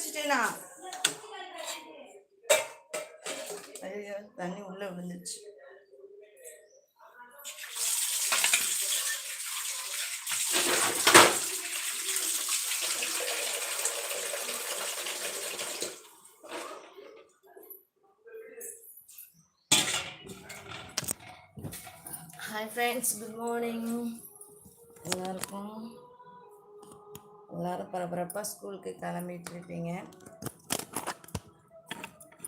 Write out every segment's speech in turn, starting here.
வச்சுட்டேனா? ஐயோ தண்ணி உள்ள விழுந்துச்சு ஹாய் ஃப்ரெண்ட்ஸ் குட் மார்னிங் எல்லாருக்கும் எல்லாரும் பரபரப்பாக ஸ்கூலுக்கு கிளம்பிட்டுருப்பீங்க.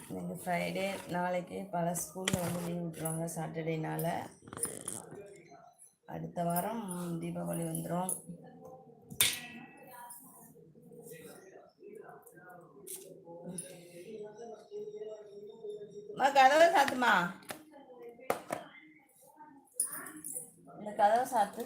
இன்னைக்கு ஃப்ரைடே நாளைக்கு பல ஸ்கூலில் வந்து லீவ் விட்டுருவாங்க சாட்டர்டேனால் அடுத்த வாரம் தீபாவளி வந்துடும் அம்மா கதவை சாத்துமா இந்த கதவை சாத்து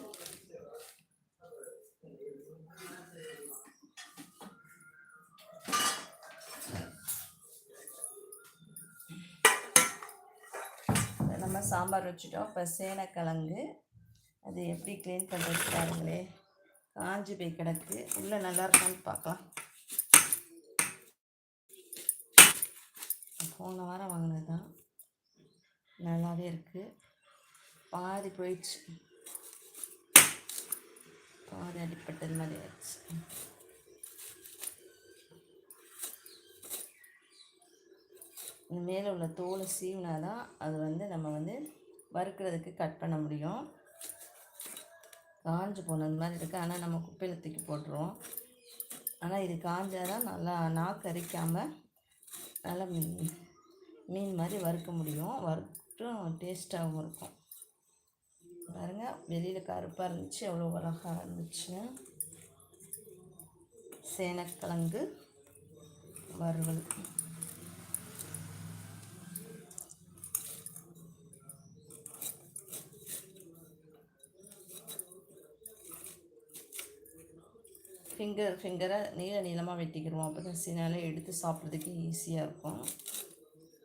இப்ப நம்ம சாம்பார் வச்சுட்டோம். இப்போ சேனைக்கிழங்கு. அது எப்படி க்ளீன் பண்ணுறது பாருங்களே. காஞ்சி போய் கிடக்கு. உள்ளே நல்லா இருக்கான்னு பார்க்கலாம். போன வாரம் வாங்கினது தான் நல்லாவே இருக்குது பாதி போயிடுச்சு. பாதி அடிப்பட்டது மாதிரி ஆயிடுச்சு. மேலே உள்ள தோலை சீவினா தான் அது வந்து நம்ம வந்து வறுக்கிறதுக்கு கட் பண்ண முடியும். காஞ்சு போனது மாதிரி இருக்குது ஆனால் நம்ம குப்பையில் தூக்கி போட்டுருவோம். ஆனால் இது காஞ்சாதான் நல்லா நாக்கு அரிக்காமல் நல்லா மீன் மீன் மாதிரி வறுக்க முடியும். வறுத்தும் டேஸ்ட்டாகவும் இருக்கும். பாருங்க வெளியில் கருப்பாக இருந்துச்சு. எவ்வளோ அழகாக இருந்துச்சு. சேனக்கிழங்கு வறுவல். ஃபிங்கர் ஃபிங்கரை நீள நீளமாக வெட்டிக்கிடுவோம். அப்போ தான் சினால எடுத்து சாப்பிட்றதுக்கு ஈஸியாக இருக்கும்.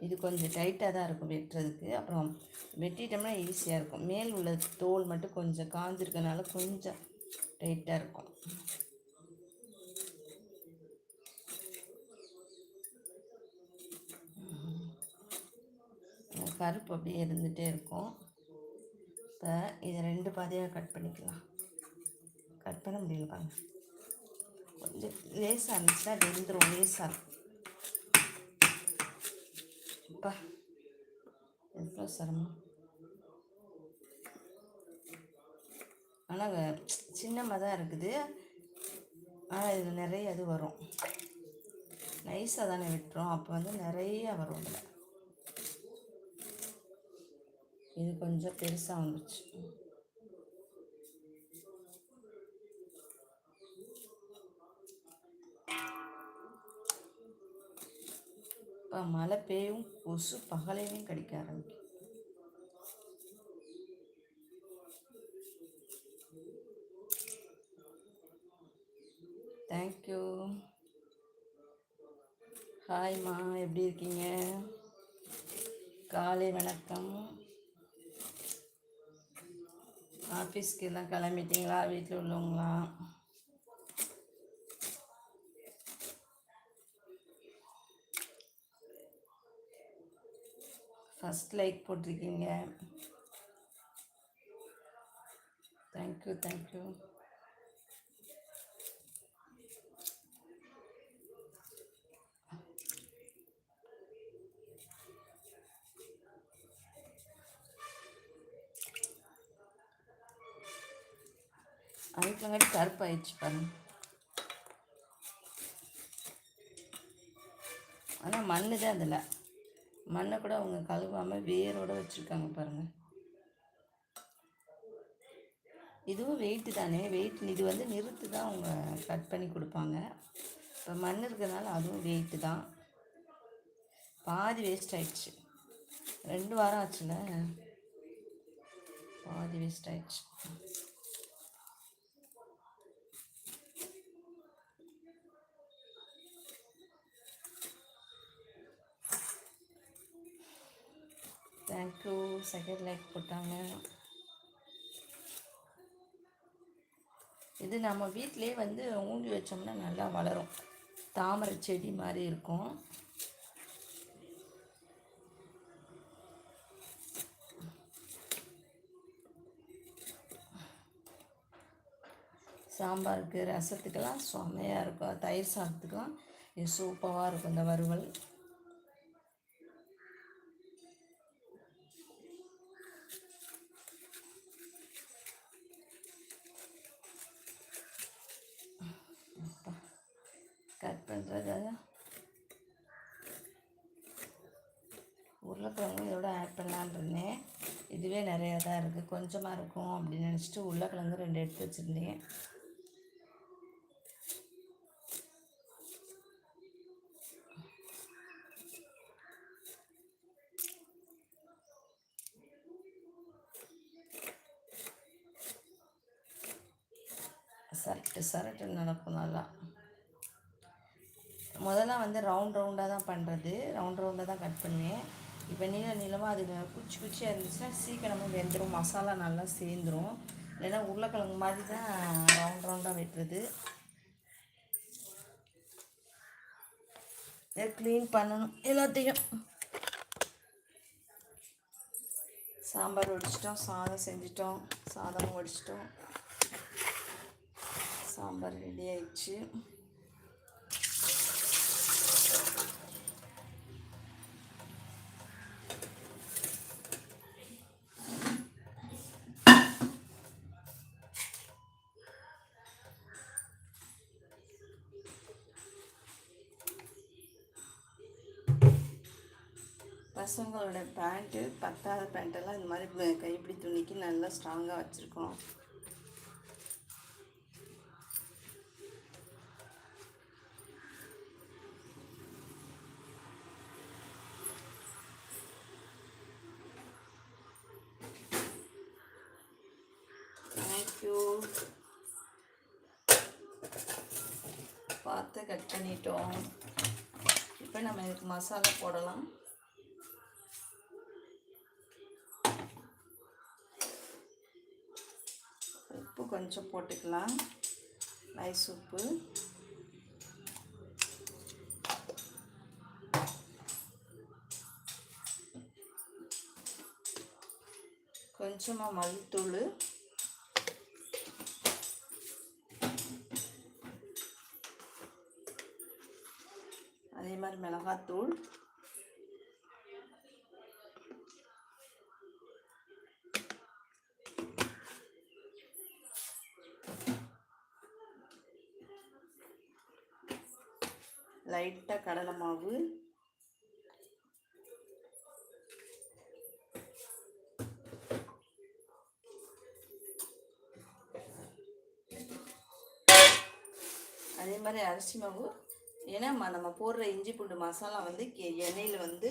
இது கொஞ்சம் டைட்டாக தான் இருக்கும் வெட்டுறதுக்கு. அப்புறம் வெட்டிட்டோம்னா ஈஸியாக இருக்கும். மேல் உள்ள தோல் மட்டும் கொஞ்சம் காஞ்சிருக்கனால கொஞ்சம் டைட்டாக இருக்கும். கருப்பு அப்படியே இருந்துகிட்டே இருக்கும். இப்போ இதை ரெண்டு பாதியாக கட் பண்ணிக்கலாம். கட் பண்ண முடியல பாருங்கள் கொஞ்சம் லேசாக இருந்துச்சுன்னா வெந்துடும் லேசாக அப்பா எவ்வளோ சிரமம். ஆனால் சின்னமாக தான் இருக்குது. ஆனால் இதில் நிறைய இது வரும். நைஸாக தானே விட்டுறோம் அப்போ வந்து நிறைய வரும் இதில். இது கொஞ்சம் பெருசாக வந்துச்சு மழை பெய்யும் கொசு பகலையும் கடிக்க ஆரம்பிக்கும். தேங்க்யூ ஹாய்மா எப்படி இருக்கீங்க? காலை வணக்கம். ஆஃபீஸ்க்கு எல்லாம் கிளம்பிட்டீங்களா? வீட்டில் உள்ளவங்களா? ஃபஸ்ட் லைக் போட்டிருக்கீங்க. தேங்க்யூ தேங்க்யூ அதுக்குங்காட்டி கருப்பாயிடுச்சு பாருங்க. ஆனால் மண்ணு தான் அதில். மண்ணை கூட அவங்க கழுவாமல் வேரோட வச்சுருக்காங்க பாருங்கள் இதுவும் வெயிட்டு தானே? வெயிட் இது வந்து நிறுத்து தான் அவங்க கட் பண்ணி கொடுப்பாங்க. இப்போ மண் இருக்கிறதுனால அதுவும் வெயிட்டு தான். பாதி வேஸ்ட் ஆயிடுச்சு. ரெண்டு வாரம் ஆச்சுல? பாதி வேஸ்ட் ஆயிடுச்சு தேங்க்யூ செகண்ட் லைக் போட்டாங்க. இது நம்ம வீட்டிலே வந்து ஊண்டி வச்சோம்னா நல்லா வளரும். தாமரை செடி மாதிரி இருக்கும். சாம்பாருக்கு ரசத்துக்கெல்லாம் செம்மையாக இருக்கும். தயிர் சாதத்துக்கெல்லாம் இது சூப்பராக இருக்கும் இந்த வறுவல். கட் உருளைக்கிழங்கும் இதோட ஆட் பண்ணலான்னு இருந்தேன். இதுவே நிறையா தான் இருக்குது கொஞ்சமாக இருக்கும் அப்படின்னு நினச்சிட்டு உருளைக்கிழங்கு ரெண்டு எடுத்து வச்சுருந்தேன். சரட்டு சரட்டு நடக்கும் நல்லா. முதல்ல வந்து ரவுண்ட் ரவுண்டாக தான் பண்ணுறது ரவுண்ட் ரவுண்டாக தான் கட் பண்ணுவேன். இப்போ நீள நீளமாக அது குச்சி குச்சியாக இருந்துச்சுன்னா சீக்கிரமாக வெந்துடும் மசாலா நல்லா சேர்ந்துடும் இல்லைன்னா உருளைக்கிழங்கு மாதிரி தான் ரவுண்ட் ரவுண்டாக வெட்டுறது. க்ளீன் பண்ணணும். எல்லாத்தையும். சாம்பார் வடிச்சிட்டோம். சாதம் செஞ்சிட்டோம். சாதமும் வடிச்சிட்டோம். சாம்பார் ரெடி ஆயிடுச்சு. பசங்களோட பேண்ட்டு பத்தாத பேண்ட்டெல்லாம் இந்த மாதிரி கைப்பிடி துணிக்கு நல்லா ஸ்ட்ராங்காக வச்சுருக்கோம் தேங்க்யூ பார்த்து கட் பண்ணிட்டோம். இப்போ நம்ம இதுக்கு மசாலா போடலாம் உப்பு கொஞ்சம் போட்டுக்கலாம். ரைஸ் உப்பு. கொஞ்சமாக மல்லித்தூள். அதே மாதிரி மிளகாத்தூள். லைட்டாக கடலை மாவு. அதே மாதிரி அரிசி மாவு. ஏன்னா நம்ம போடுற இஞ்சி பூண்டு மசாலா வந்து எண்ணெயில் வந்து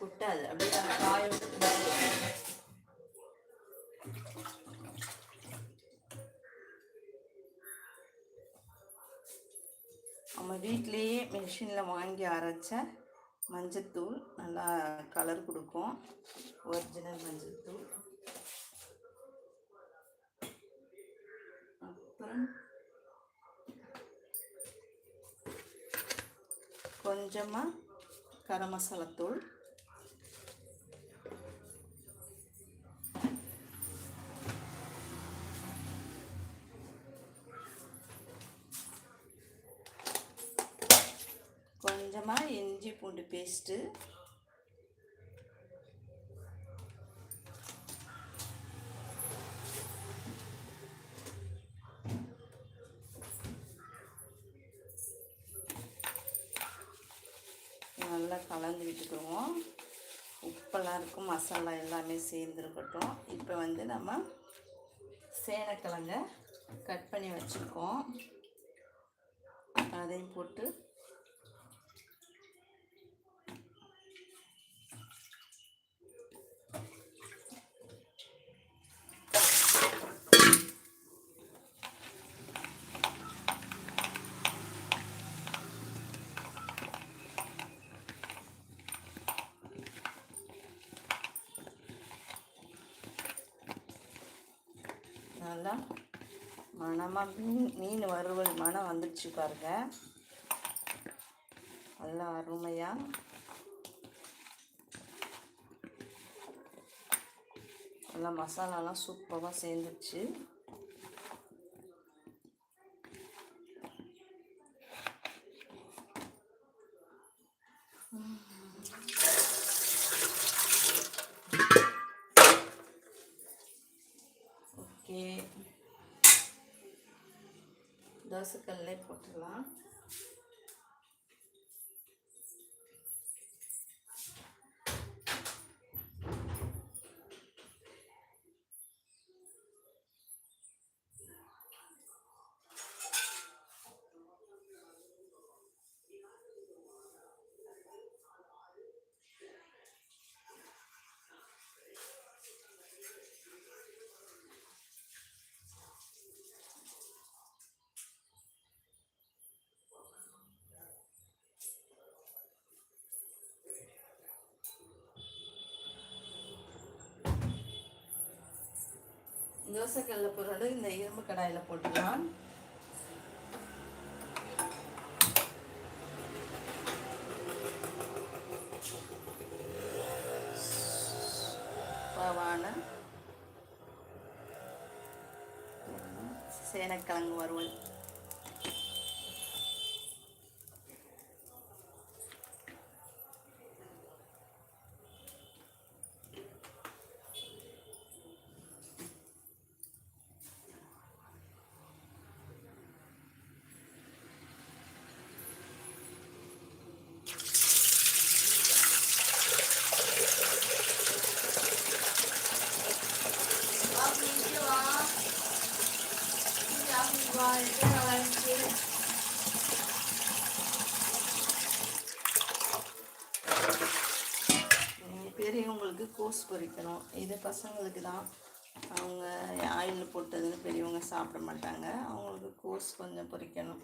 குட்டாது. அப்படியே நம்ம மிஷினில் வாங்கி அரைச்ச மஞ்சத்தூள் நல்லா கலர் கொடுக்கும். ஒரிஜினல் மஞ்சத்தூள். அப்புறம் கொஞ்சமாக கரம் மசாலாத்தூள் தூள் கொஞ்சமாக இஞ்சி பூண்டு பேஸ்ட்டு நல்லா கலந்து விட்டுக்குவோம். உப்பெல்லாம் இருக்கும் மசாலா எல்லாமே சேர்ந்துருக்கட்டும். இப்போ வந்து நம்ம சேனக்கிழங்க கட் பண்ணி வச்சுருக்கோம். அதையும் போட்டு நல்லா மணமாக மீன் மீன் வறுவல் மணம் வந்துடுச்சு பாருங்க. நல்லா அருமையாக நல்லா மசாலாலாம் சூப்பராக சேர்ந்துச்சு ஓகே தோசைக்கல்லே போட்டுடலாம். தோசைக்கல்ல பொருள் இந்த இரும்பு கடாயில் போட்டுக்கலாம். பவான சேனக்கிழங்கு வறுவல். பெரியவங்களுக்கு கோஸ் பொரிக்கணும் இது பசங்களுக்கு தான். அவங்க ஆயில் போட்டது பெரியவங்க சாப்பிட மாட்டாங்க. அவங்களுக்கு கோஸ் கொஞ்சம் பொரிக்கணும்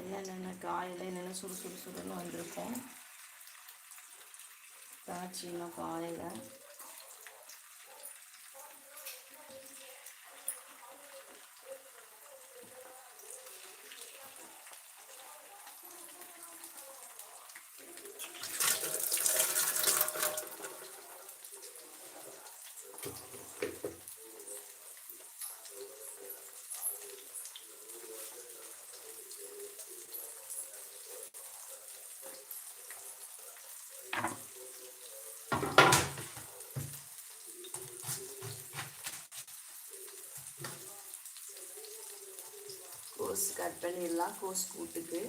என்னென்ன காயில் என்னென்ன சுடு சுடு சுடுன்னு வந்திருக்கோம். காய்ச்சி காயில் கோஸ் கட் பண்ணிடலாம் கோஸ் கூட்டுக்கு.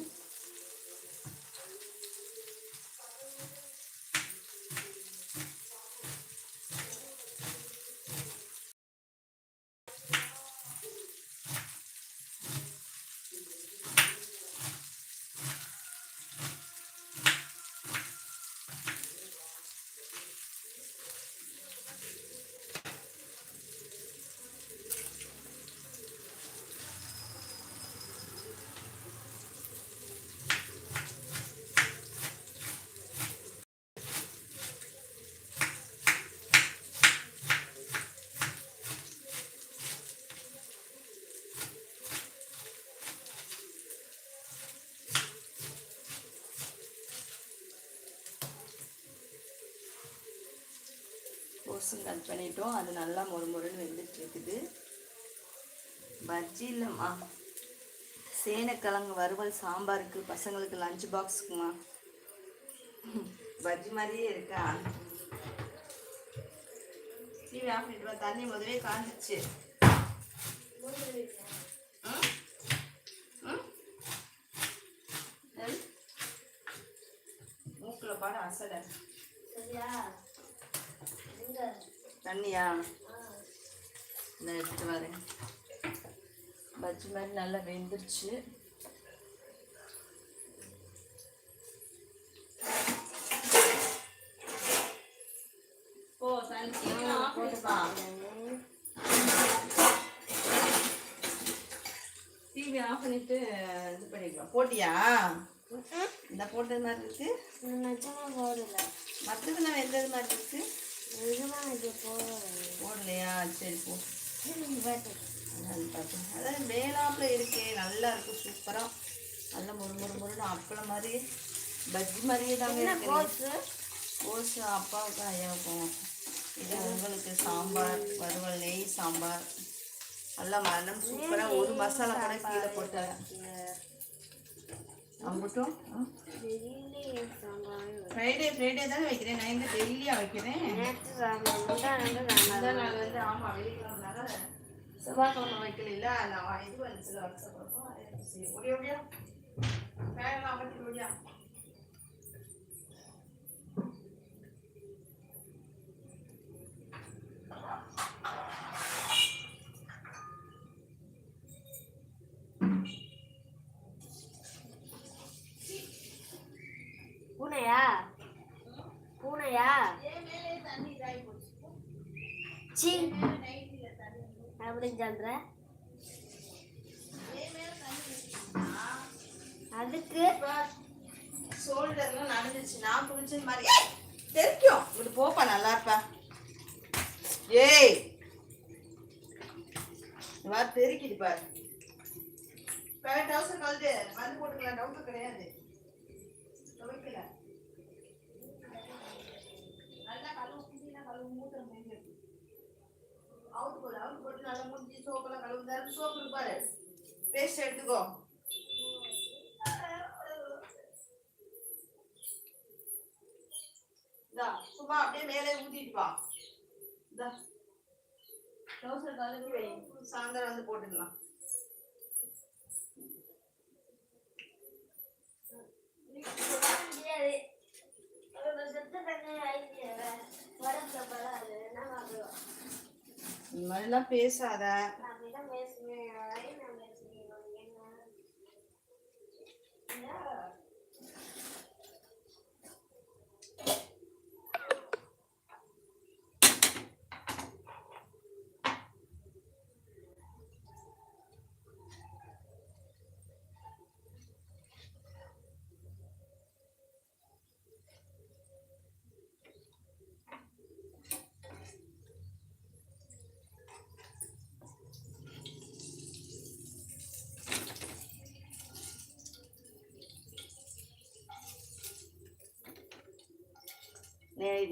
கோஸும் கட் பண்ணிட்டோம். அது நல்லா மொறு மொறுன்னு வெந்துட்டு இருக்குது பஜ்ஜி இல்லைம்மா. சேனக்கிழங்கு வறுவல் சாம்பாருக்கு பசங்களுக்கு லஞ்ச் பாக்ஸுக்குமா பஜ்ஜி மாதிரியே இருக்கா? டிவி ஆஃப் பண்ணிட்டு தண்ணி முதவே காஞ்சிச்சு மூக்கில் பாட மூக்குல அசடை. சரியா? தண்ணியா? இந்த எடுத்துட்டு வரேன் பஜ்ஜி மாதிரி நல்லா வெந்துருச்சு. டிவி ஆஃப் பண்ணிட்டு இது பண்ணிக்கலாம். போட்டியா? இந்த போட்டது மாதிரி இருக்கு. போடல. மற்றதுலாம் வெந்தது மாதிரி இருக்கு. போடலையா? சரி போ. அதான் மேலாப்பில் இருக்கே நல்லா இருக்கு சூப்பராக நல்லா முறு முறு முருன்னு அப்பளம் மாதிரி பஜ்ஜி மாதிரியே தாங்க இருக்கு கோஸு? அப்பாவுக்கும் ஐயாவுக்கும். இது உங்களுக்கு சாம்பார் வறுவல் நெய் சாம்பார். நல்லா மனம் சூப்பராக ஒரு மசாலா கூட கீழே போட்டாங்க அம்பட்டும் ஃப்ரைடே ஃப்ரைடே தானே வைக்கிறேன் நான் இந்த டெய்லியாக வைக்கிறேன் நேற்று சாம்பார் முந்தா ரெண்டு முந்தா சாம்பார் நாள் வந்து ஆமாம் வெள்ளிக்கிழமைனால செவ்வாய்க்கிழமை வைக்கல நான் இது வந்துச்சு வருஷம் ஒடியா ஒடியா வேகலாம் அமர்த்தி ஒடியா பூனையா? பூனையா? சி அப்படின்னு சொல்ற அதுக்கு ஷோல்டர்லாம் நடந்துச்சு நான் குடிச்சது மாதிரி. ஏய், தெரிக்கும். இப்படி போப்பா நல்லா இருப்பா. ஏய். இந்த மாதிரி தெரிக்குது பாரு. டவுசர் கழுது வந்து போட்டுக்கலாம். டவுட் கிடையாது. துவைக்கல நல்லா கழுவு குட்டினா கழுவு மூட்டை முடிஞ்சு அவுட் போடு அவுட் போட்டு நல்லா முடிஞ்சு சோப்பெல்லாம் கழுவு சோப்பு இருப்பாரு பேஸ்ட் எடுத்துக்கோ சும்மா அப்படியே மேலே ஊத்திட்டு வா டவுசர் கழுவி சாயந்தரம் வந்து போட்டுக்கலாம் இந்த மாதிரிலாம் பேசாத நே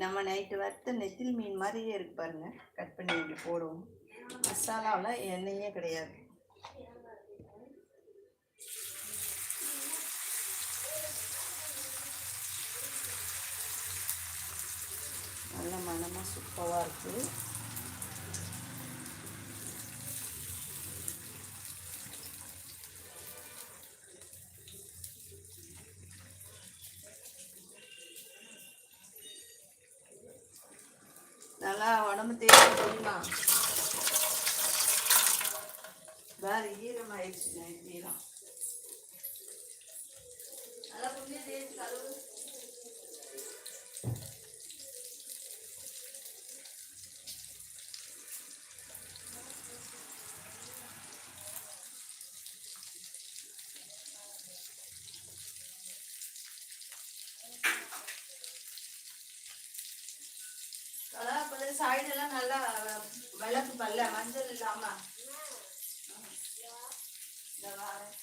நம்ம நைட்டு வறுத்த நெத்தில் மீன் மாதிரியே இருக்கு பாருங்க. கட் பண்ணி இப்படி போடுவோம். மசாலாவில் எண்ணெயே கிடையாது. நல்ல மனமாக சூப்பராக இருக்குது நல்லா உடம்பு தேவை தெரியுமா வேற ஈரமாயிடுச்சு நைட்லாம் நல்லா கொஞ்சம் தேய்ச்சி கழுவு அதான் எல்லாம் நல்லா விளக்கு பல்ல மஞ்சள் இல்லாம. இந்த வாரேன்.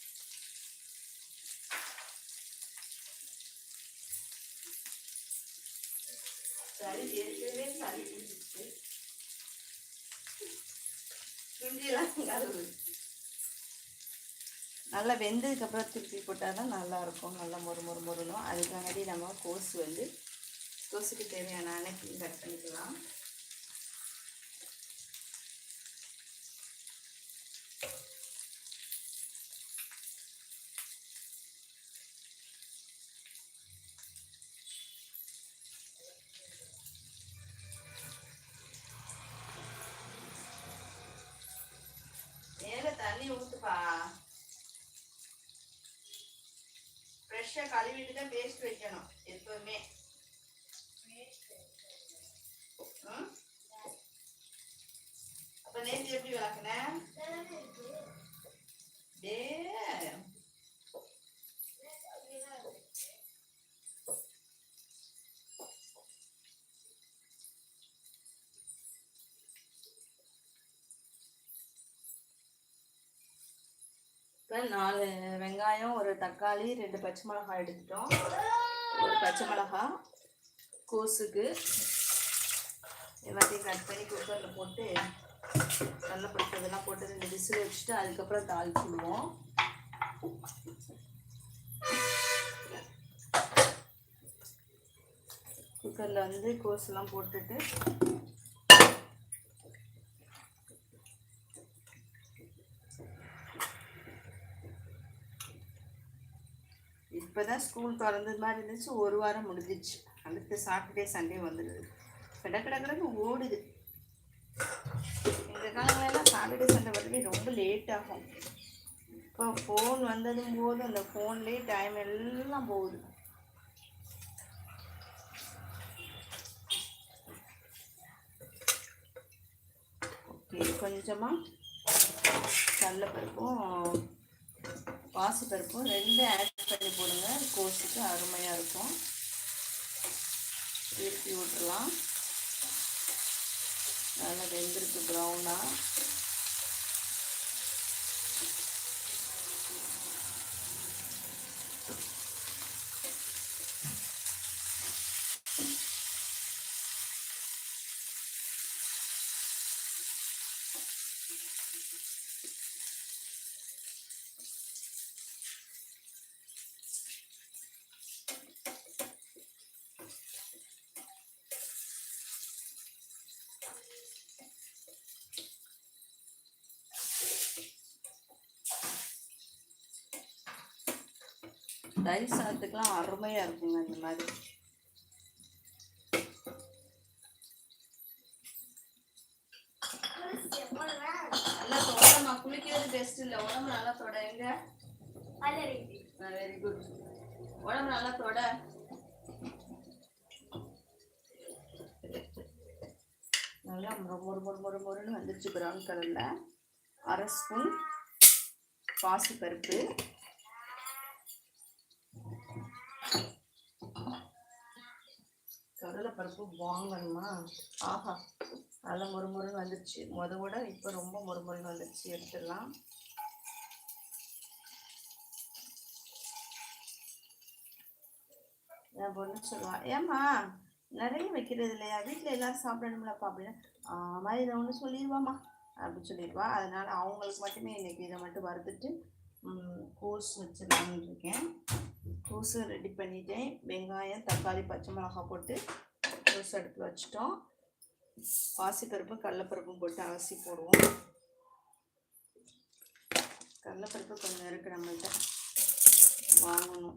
சளி ஏற்கனவே சளி கழுவு. நல்லா வெந்ததுக்கு அப்புறம் திருப்பி போட்டால் தான் நல்லா இருக்கும் நல்லா மொறு மொறு மொறணும் அதுக்காண்டி நம்ம கோஸ் வந்து கோஸுக்கு தேவையான அனைத்தையும் கட் பண்ணிக்கலாம். பண்ணிட்டு தான் பேஸ்ட் இப்போ நாலு வெங்காயம் ஒரு தக்காளி ரெண்டு பச்சை மிளகாய் எடுத்துட்டோம். ஒரு பச்சை மிளகாய் கோஸுக்கு எல்லாத்தையும் கட் பண்ணி குக்கரில் போட்டு நல்லா இதெல்லாம் போட்டு ரெண்டு விசில் வச்சுட்டு அதுக்கப்புறம் தாளிச்சுடுவோம். குக்கரில் வந்து கோஸெல்லாம் போட்டுட்டு இப்போ தான் ஸ்கூல் திறந்தது மாதிரி இருந்துச்சு ஒரு வாரம் முடிஞ்சிச்சு அடுத்து சாட்டர்டே சண்டே வந்துடுது. கிட கிடக்கு ஓடுது. இந்த காலங்களெல்லாம் சாட்டர்டே சண்டே வரவே ரொம்ப லேட் ஆகும். இப்போ ஃபோன் வந்ததும் போது அந்த ஃபோன்லேயே டைம் எல்லாம் போகுது. ஓகே கொஞ்சமாக கடலைப்பருப்பும் பாசிப்பருப்பும் ரெண்டு ஆட் பண்ணி போடுங்க. கோஸுக்கு அருமையாக இருக்கும். திருப்பி விட்டுலாம் நல்லா வெந்திருக்கு ப்ரௌனாக தயிர் சாதத்துக்கெலாம் அருமையாக இருக்குங்க இந்த மாதிரி. நல்லா தொடமா குளிக்கிறது பெஸ்ட் இல்லை. உடம்பு நல்லா தொட. எங்க? வெரி குட் உடம்பு நல்லா தொட. நல்லா மொறு மொறு மொறு மொறுன்னு வந்துருச்சு ப்ரௌன் கலரில் அரை ஸ்பூன் பாசிப்பருப்பு. கடலைப்பருப்பு வாங்கணுமா? ஆஹா நல்லா முறுமுறை வந்துருச்சு. முத விட இப்போ ரொம்ப முறுமுறை வந்துருச்சு. எடுத்துடலாம். என் பொண்ணு சொல்லுவா ஏம்மா நிறைய வைக்கிறது இல்லையா? வீட்டில் எல்லாரும் சாப்பிடணும்லப்பா அப்படின்னு. ஆமாம் இதை ஒன்று சொல்லிடுவாம்மா. அப்படின்னு சொல்லிடுவா. அதனால அவங்களுக்கு மட்டுமே இன்னைக்கு இதை மட்டும் வறுத்துட்டு கோஸ் வச்சுருக்கேன் இருக்கேன். கோஸு ரெடி பண்ணிட்டேன். வெங்காயம் தக்காளி பச்சை மிளகாய் போட்டு கோஸ் அடுப்பில் வச்சிட்டோம். பாசிப்பருப்பு கடலப்பருப்பும் போட்டு அலசி போடுவோம். கடலப்பருப்பு கொஞ்சம் இருக்கு நம்மள்கிட்ட வாங்கணும்.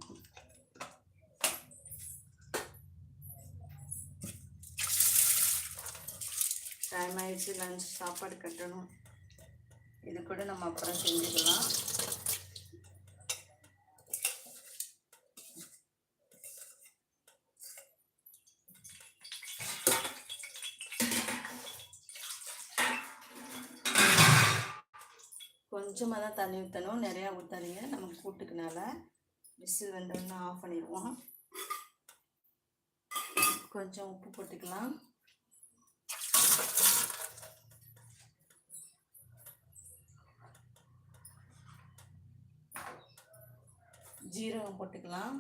டைம் ஆயிடுச்சு லஞ்ச் சாப்பாடு கட்டணும். இது கூட நம்ம அப்புறம் செஞ்சுக்கலாம். கொஞ்சமாக தான் தண்ணி ஊற்றணும் நிறையா ஊற்றாதீங்க நம்ம கூட்டுக்குனால விசில் வந்தோடனே ஆஃப் பண்ணிடுவோம். கொஞ்சம் உப்பு போட்டுக்கலாம். ஜீரகம் போட்டுக்கலாம்.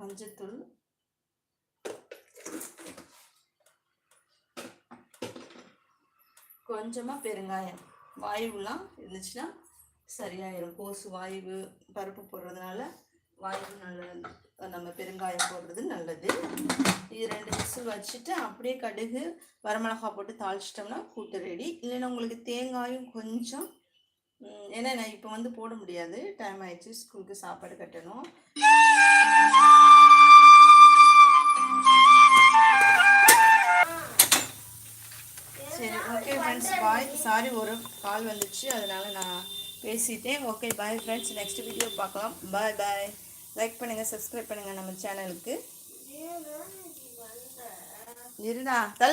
மஞ்சத்தூள். கொஞ்சமாக பெருங்காயம். வாயுலாம் இருந்துச்சுன்னா சரியாயிரும். கோசு வாயு பருப்பு போடுறதுனால வாயு நல்லது நம்ம பெருங்காயம் போடுறது நல்லது. இது ரெண்டு விசில் வச்சுட்டு அப்படியே கடுகு வரமிளகா போட்டு தாளிச்சிட்டோம்னா கூட்டு ரெடி இல்லைன்னா உங்களுக்கு தேங்காயும் கொஞ்சம் ஏன்னா நான் இப்போ வந்து போட முடியாது. டைம் ஆயிடுச்சு. ஸ்கூலுக்கு சாப்பாடு கட்டணும். சரி ஓகே ஃப்ரெண்ட்ஸ் பாய் சாரி ஒரு கால் வந்துச்சு. அதனால நான் பேசிட்டேன். Okay bye friends next video பார்க்கலாம். பாய் பாய் லைக் பண்ணுங்கள் சப்ஸ்கிரைப் பண்ணுங்கள் நம்ம சேனலுக்கு இருடா தள்ளி